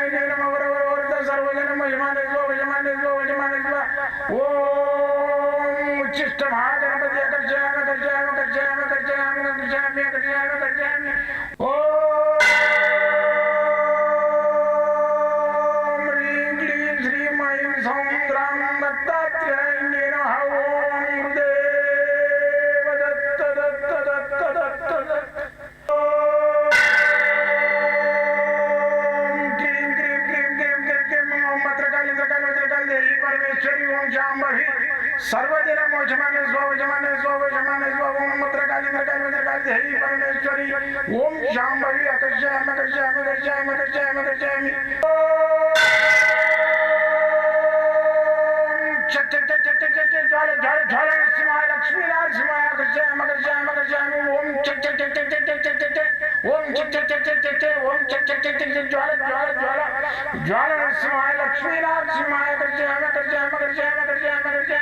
ಗಾಯನ ಮಗರ ವರ್ತ ಸರ್ವಜನ ಮಹಿಮಾನಿಸುವ ಯಜಮಾನಿಸುವ ಯಜಮಾನಿಸುವ ಓಂ ಉಚ್ಚಿಷ್ಟ ಮಹಾಗಣಪತಿ ಕರ್ಜಾಮ ಕರ್ಜಾಮ ಕರ್ಜಾಮ ಕರ್ಜಾಮ ಕರ್ಜಾಮ್ಯ ಕರ್ಜಾಮ ಕರ್ಜಾಮ್ಯ ಓಂ सर्वजन मोक्षमाने स्वजमाने स्वजमाने स्वमुद्र कालिंद्र कालिंद्र कालि हरि परमेश्वरी ओम शांभवी अकर्षयाम अकर्षयाम अकर्षयाम अकर्षयाम अकर्षयामि ज्वाल ज्वाल ज्वाल नरसिंहाय लक्ष्मी नरसिंहाय अकर्षयाम अकर्षयाम अकर्षयामि ओम चक चक चक चक चक चक चक ओम चक ज्वाला ज्वाला चक चक ओम चक चक चक चक ज्वाल ज्वाल ज्वाल ज्वाल नरसिंहाय लक्ष्मी नरसिंहाय अकर्षयाम अकर्षयाम अकर्षयाम अकर्षयाम अकर्षयाम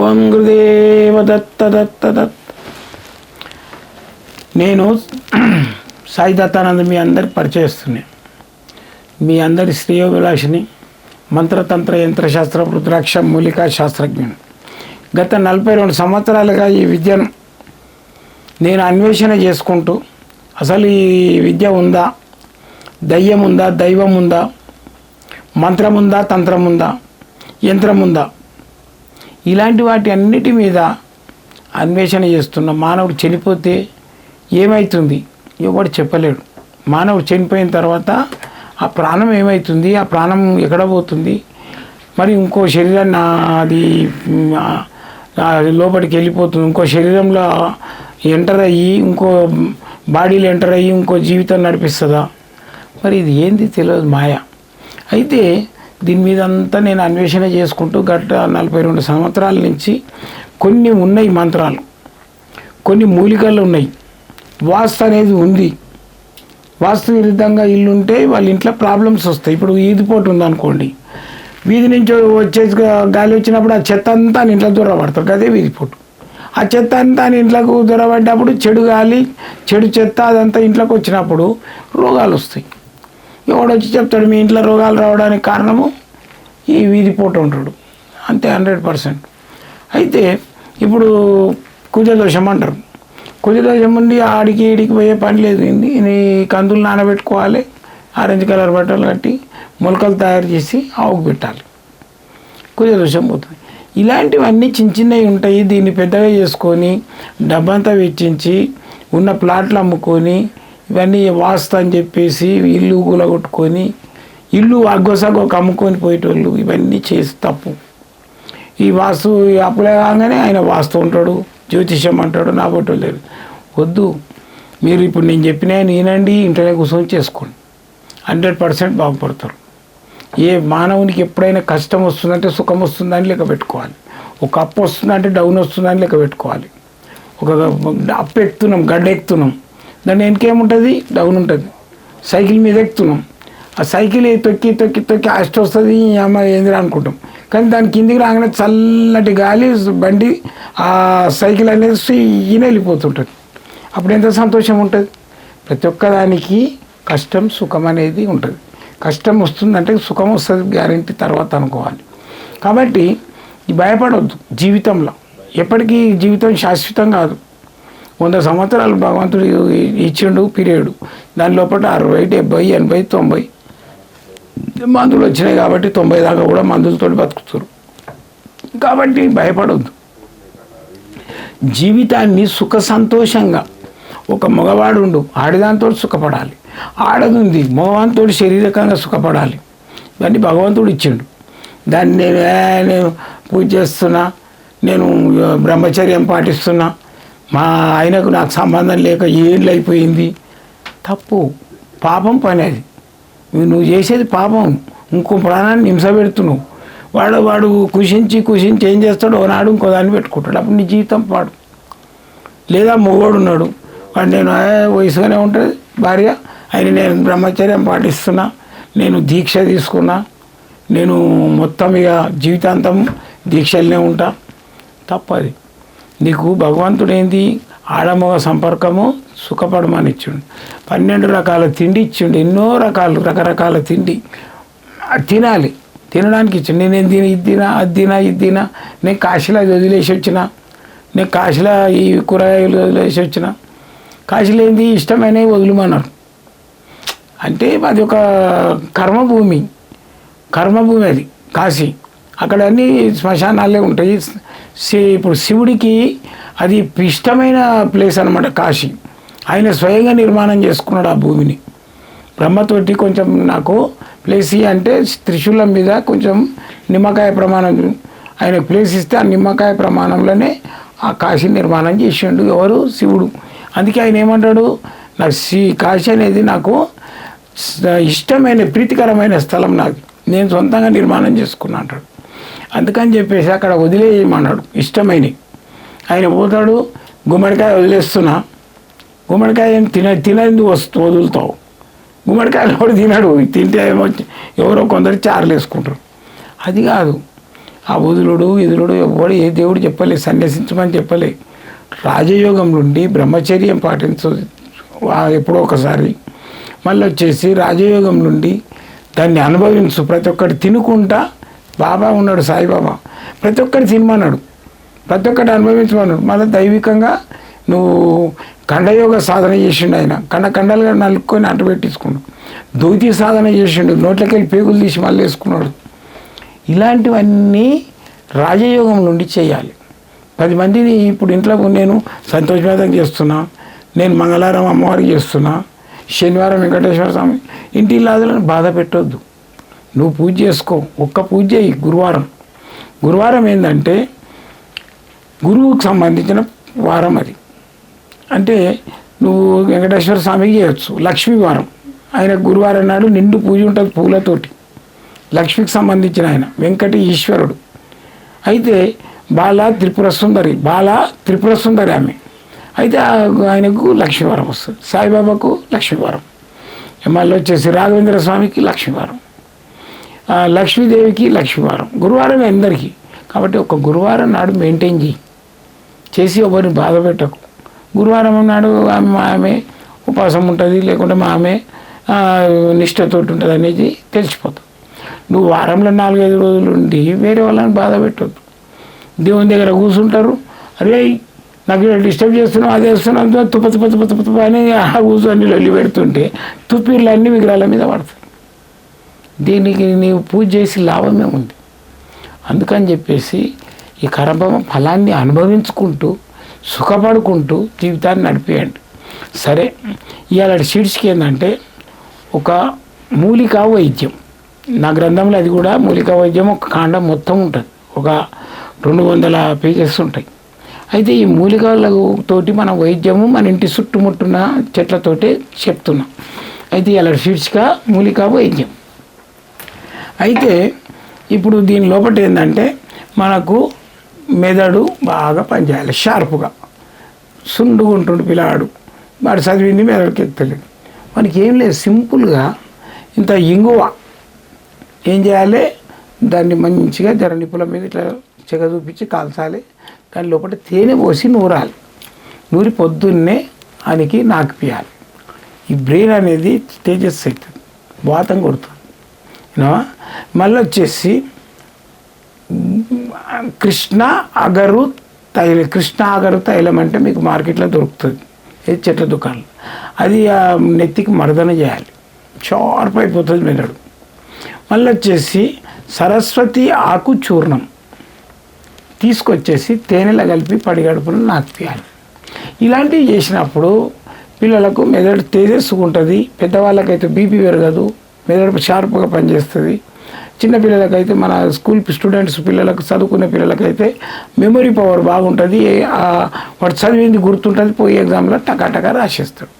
ఓం గురుదేవ దత్త దత్త దత్త నేను సాయి దత్తానంద మీ అందరి పరిచయిస్తున్నాను మీ అందరి శ్రేయోభిలాషిని మంత్రతంత్ర యంత్రశాస్త్ర రుద్రాక్ష మూలికా శాస్త్రజ్ఞుని. గత నలభై రెండు సంవత్సరాలుగా ఈ విద్యను నేను అన్వేషణ చేసుకుంటూ అసలు ఈ విద్య ఉందా? దయ్యం ఉందా? దైవం ఉందా? మంత్రం ఉందా? తంత్రం ఉందా? యంత్రం ఉందా? ఇలాంటి వాటి అన్నిటి మీద అన్వేషణ చేస్తున్న మానవుడు చనిపోతే ఏమవుతుంది ఎవడు చెప్పలేడు. మానవుడు చనిపోయిన తర్వాత ఆ ప్రాణం ఏమవుతుంది ఆ ప్రాణం ఎక్కడ పోతుంది? మరి ఇంకో శరీరాన్ని అది లోపలికి వెళ్ళిపోతుంది. ఇంకో శరీరంలో ఎంటర్ అయ్యి ఇంకో బాడీలో ఎంటర్ అయ్యి ఇంకో జీవితం నడిపిస్తుందా? మరి ఇది ఏంది? తెలియదు మాయ. అయితే దీని మీద అంతా నేను అన్వేషణ చేసుకుంటూ గట్ట నలభై రెండు సంవత్సరాల నుంచి కొన్ని ఉన్నాయి మంత్రాలు. కొన్ని మూలికలు ఉన్నాయి. వాస్తు అనేది ఉంది. వాస్తు విరుద్ధంగా ఇల్లు ఉంటే వాళ్ళ ఇంట్లో ప్రాబ్లమ్స్ వస్తాయి. ఇప్పుడు ఈదిపోటు ఉందనుకోండి. వీధి నుంచి వచ్చే గాలి వచ్చినప్పుడు ఆ చెత్త అంతా ఆయన ఇంట్లో దూరపడతారు అదే వీధిపోటు ఆ చెత్త అంతా ఆయన ఇంట్లోకి దూరపడ్డప్పుడు చెడు గాలి చెడు చెత్త అదంతా ఇంట్లోకి వచ్చినప్పుడు రోగాలు వస్తాయి. ఎవడు వచ్చి చెప్తాడు మీ ఇంట్లో రోగాలు రావడానికి కారణము? ఈ వీధి పూట ఉంటాడు. అంతే హండ్రెడ్ పర్సెంట్ అయితే ఇప్పుడు కుజదోషం అంటారు. కుజదోషం ఉండి ఆడికి ఈడికి పోయే పని లేదు. ఏంది? నీ కందులు నానబెట్టుకోవాలి ఆరెంజ్ కలర్ బట్టలు కట్టి మొలకలు తయారు చేసి ఆవుకు పెట్టాలి. కుజదోషం పోతుంది. ఇలాంటివన్నీ చిన్న చిన్నవి ఉంటాయి. దీన్ని పెద్దగా చేసుకొని డబ్బంతా వెచ్చించి ఉన్న ప్లాట్లు అమ్ముకొని ఇవన్నీ వాస్తు అని చెప్పేసి ఇల్లు కూలగొట్టుకొని ఇల్లు అగ్గొసగ్గొక అమ్ముకొని పోయేటోళ్ళు ఇవన్నీ చేసి తప్పు. ఈ వాస్తు అప్పులే కాగానే ఆయన వాస్తు ఉంటాడు జ్యోతిష్యం అంటాడు నా బొట్టు లేదు. వద్దు. మీరు ఇప్పుడు నేను చెప్పిన నేనండి ఇంటనే కూర్చొని చేసుకోండి. హండ్రెడ్ పర్సెంట్ బాగుపడతారు. ఏ మానవునికి ఎప్పుడైనా కష్టం వస్తుందంటే సుఖం వస్తుందని లెక్క పెట్టుకోవాలి. ఒక అప్పు వస్తుందంటే డౌన్ వస్తుందని లెక్క పెట్టుకోవాలి. ఒక అప్పు ఎక్కుతున్నాం గడ్డ ఎక్కుతున్నాం. దాని వెనకేముంటుంది డౌన్ ఉంటుంది. సైకిల్ మీద ఎక్కుతున్నాం. ఆ సైకిల్ తొక్కి తొక్కి తొక్కి అష్ట వస్తుంది అమ్మ ఏందిరా అనుకుంటాం. కానీ దాని కిందికి రాగానే చల్లటి గాలి బండి ఆ సైకిల్ అనేది ఈయన వెళ్ళిపోతుంటుంది. అప్పుడు ఎంత సంతోషం ఉంటుంది? ప్రతి ఒక్కదానికి కష్టం సుఖం అనేది ఉంటుంది. కష్టం వస్తుందంటే సుఖం వస్తుంది గ్యారంటీ తర్వాత అనుకోవాలి. కాబట్టి భయపడవద్దు జీవితంలో. ఎప్పటికీ జీవితం శాశ్వతం కాదు. వంద సంవత్సరాలు భగవంతుడు ఇచ్చిండు పీరియడ్. దాని లోపల అరవై డెబ్బై ఎనభై తొంభై మందులు వచ్చినాయి కాబట్టి తొంభై దాకా కూడా మందులతో బతుకుతారు. కాబట్టి భయపడవద్దు జీవితాన్ని సుఖ సంతోషంగా ఒక మగవాడుండు ఆడదాంతో సుఖపడాలి. ఆడదుంది మగవానితో శారీరకంగా సుఖపడాలి. ఇవన్నీ భగవంతుడు ఇచ్చిండు. దాన్ని నేను పూజ చేస్తున్నా నేను బ్రహ్మచర్యం పాటిస్తున్నా మా ఆయనకు నాకు సంబంధం లేక ఏళ్ళు అయిపోయింది తప్పు. పాపం పని అది. నువ్వు నువ్వు చేసేది పాపం. ఇంకో ప్రాణాన్ని హింస పెడుతున్నావు. వాడు వాడు కుషించి కుషించి ఏం చేస్తాడు ఓనాడు ఇంకో దాన్ని పెట్టుకుంటాడు. అప్పుడు నీ జీవితం పాడు. లేదా మొగోడు ఉన్నాడు. వాడు నేను వయసుగానే ఉంటుంది భార్య. ఆయన నేను బ్రహ్మచర్యం పాటిస్తున్నా. నేను దీక్ష తీసుకున్నా. నేను మొత్తం ఇక జీవితాంతం దీక్షలనే ఉంటా. తప్పది. నీకు భగవంతుడు ఏంది ఆడమగ సంపర్కము సుఖపడమని ఇచ్చిండు పన్నెండు రకాల తిండి ఇచ్చిండు. ఎన్నో రకాలు రకరకాల తిండి. తినాలి. తినడానికి ఇచ్చిండు. నేను తిని? ఇది తినా అది తినా ఇది తినా. నేను కాశీలో అది వదిలేసి వచ్చిన. నేను కాశీలో ఈ కూరగాయలు వదిలేసి వచ్చిన. కాశీలో ఏంది ఇష్టమైనవి వదులుమన్నారు. అంటే అది ఒక కర్మభూమి. కర్మభూమి అది. కాశీ. అక్కడ అన్ని శ్మశానాలే ఉంటాయి. ఇప్పుడు శివుడికి అది ఇష్టమైన ప్లేస్ అనమాట కాశీ. ఆయన స్వయంగా నిర్మాణం చేసుకున్నాడు ఆ భూమిని. బ్రహ్మతోటి కొంచెం నాకు ప్లేస్ అంటే త్రిశూలం మీద కొంచెం నిమ్మకాయ ప్రమాణం ఆయన ప్లేస్ ఇస్తే ఆ నిమ్మకాయ ప్రమాణంలోనే ఆ కాశీ నిర్మాణం చేసిండు ఎవరు? శివుడు. అందుకే ఆయన ఏమంటాడు? నాకు శ్రీ కాశీ అనేది నాకు ఇష్టమైన ప్రీతికరమైన స్థలం నాకు నేను సొంతంగా నిర్మాణం చేసుకున్నా అంటాడు. అందుకని చెప్పేసి అక్కడ వదిలేయమన్నాడు. ఇష్టమైన ఆయన పోతాడు గుమ్మడికాయ వదిలేస్తున్నా. గుమ్మడికాయ ఏం తిన తినందు వస్తు వదులుతావు. గుమ్మడికాయలు కూడా తినడు. తింటే ఏమో ఎవరో కొందరు చారులు వేసుకుంటారు. అది కాదు. ఆ వదులుడు ఇదులుడు ఎవడు ఏ దేవుడు చెప్పలే సన్యసించమని చెప్పలే. రాజయోగం నుండి బ్రహ్మచర్యం పాటించు ఎప్పుడో ఒకసారి. మళ్ళీ వచ్చేసి రాజయోగం నుండి దాన్ని అనుభవించు. ప్రతి ఒక్కటి తినుకుంటా బాబా ఉన్నాడు సాయిబాబా. ప్రతి ఒక్కటి తినమన్నాడు ప్రతి ఒక్కటి అనుభవించమన్నాడు. మళ్ళీ దైవికంగా నువ్వు కండయోగ సాధన చేసిండు ఆయన. కండ కండలుగా నలుక్కొని అంట పెట్టించుకున్నాడు. దూతి సాధన చేసిండు. నోట్లకి వెళ్ళి పేగులు తీసి మళ్ళీ వేసుకున్నాడు. ఇలాంటివన్నీ రాజయోగం నుండి చేయాలి. పది మందిని ఇప్పుడు ఇంట్లో నేను సంతోషవేదం చేస్తున్నా. నేను మంగళవారం అమ్మవారికి చేస్తున్నా. శనివారం వెంకటేశ్వర స్వామి ఇంటి ఇల్లాదులను బాధ పెట్టొద్దు. నువ్వు పూజ చేసుకో. ఒక్క పూజ చేయి గురువారం. గురువారం ఏంటంటే గురువుకు సంబంధించిన వారం అది. అంటే నువ్వు వెంకటేశ్వర స్వామికి చేయొచ్చు లక్ష్మీ వారం. ఆయన గురువారం నాడు నిండు పూజ ఉంటుంది పూలతోటి. లక్ష్మికి సంబంధించిన ఆయన వెంకట ఈశ్వరుడు. అయితే బాల త్రిపుర సుందరి బాల త్రిపుర సుందరి ఆమె. అయితే ఆయనకు లక్ష్మీవారం వస్తుంది సాయిబాబాకు లక్ష్మీవారం మళ్ళీ వచ్చేసి రాఘవేంద్ర స్వామికి లక్ష్మీవారం లక్ష్మీదేవికి లక్ష్మీవారం. గురువారం అందరికీ. కాబట్టి ఒక గురువారం నాడు మెయింటైన్ చేయి. చేసి ఎవరిని బాధ పెట్టకు. గురువారం నాడు ఆమె ఆమె ఉపవాసం ఉంటుంది లేకుంటే మా ఆమె ఆ, నిష్ఠతోటి ఉంటుంది అనేది తెలిసిపోతుంది నువ్వు వారంలో నాలుగైదు రోజులు ఉండి వేరే వాళ్ళని బాధ పెట్టద్దు. దేవుని దగ్గర కూర్చుంటారు అరే నాకు ఇలా డిస్టర్బ్ చేస్తున్నావు అది వేస్తున్నావు తుప్ప తుప్ప తుప్ప తుప్ప అని ఆ కూర్చొని లొల్లి పెడుతుంటే తుప్పిర్లు అన్ని విగ్రహాల మీద పడతాయి. దీనికి నీవు పూజ చేసి లాభమే ఉంది. అందుకని చెప్పేసి ఈ కర్మ ఫలాన్ని అనుభవించుకుంటూ సుఖపడుకుంటూ జీవితాన్ని నడిపేయండి. సరే ఇవాళ షీట్స్కి ఏంటంటే ఒక మూలికా వైద్యం. నా గ్రంథంలో అది కూడా మూలికా వైద్యం ఒక కాండం మొత్తం ఉంటుంది. ఒక రెండు వందల పేజెస్ ఉంటాయి. అయితే ఈ మూలికలతోటి మన వైద్యము మన ఇంటి చుట్టుముట్టున్న చెట్లతోటే చెప్తున్నాం. అయితే ఇలా షీట్స్గా మూలికా వైద్యం. అయితే ఇప్పుడు దీని లోపల ఏంటంటే మనకు మెదడు బాగా పనిచేయాలి షార్ప్గా. సుండుగా ఉంటుండు పిల్లాడు. వాడు చదివింది మెదడుకి ఎక్కలేదు మనకి ఏం లేదు సింపుల్గా ఇంత ఇంగువ ఏం చేయాలి? దాన్ని మంచిగా జర నిప్పుల మీద ఇట్లా చెగ చూపించి కాల్చాలి. దాని లోపల తేనె పోసి నూరాలి. నూరి పొద్దున్నే ఆయనకి నాకు పియాలి. ఈ బ్రెయిన్ అనేది తేజస్ అవుతుంది. వాతం కొడుతుంది. మళ్ళీ వచ్చేసి కృష్ణ అగరు తైలం కృష్ణ అగరు తైలం అంటే మీకు మార్కెట్లో దొరుకుతుంది. ఇది చెట్ల దుకాణం. అది ఆ నెత్తికి మర్దన చేయాలి. షార్ప్ అయిపోతుంది మెదడు. మళ్ళీ వచ్చేసి సరస్వతి ఆకు చూర్ణం. తీసుకొచ్చేసి తేనెలో కలిపి పడిగడుపున నాకియాలి ఇలాంటివి చేసినప్పుడు పిల్లలకు మెదడు తేజస్సుకుంటుంది పెద్దవాళ్ళకైతే బీపీ పెరగదు మెదడు షార్ప్గా పనిచేస్తుంది. చిన్నపిల్లలకైతే మన స్కూల్ స్టూడెంట్స్ పిల్లలకు చదువుకునే పిల్లలకైతే మెమరీ పవర్ బాగుంటుంది. ఆ వాడు చదివింది గుర్తుంటుంది పోయి ఎగ్జామ్లో టకాటకా రాసేస్తాడు.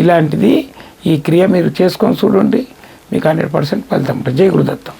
ఇలాంటిది ఈ క్రియ మీరు చేసుకొని చూడండి. మీకు హండ్రెడ్ పర్సెంట్ ఫలితం ఉంటుంది. జై గురుదత్తం.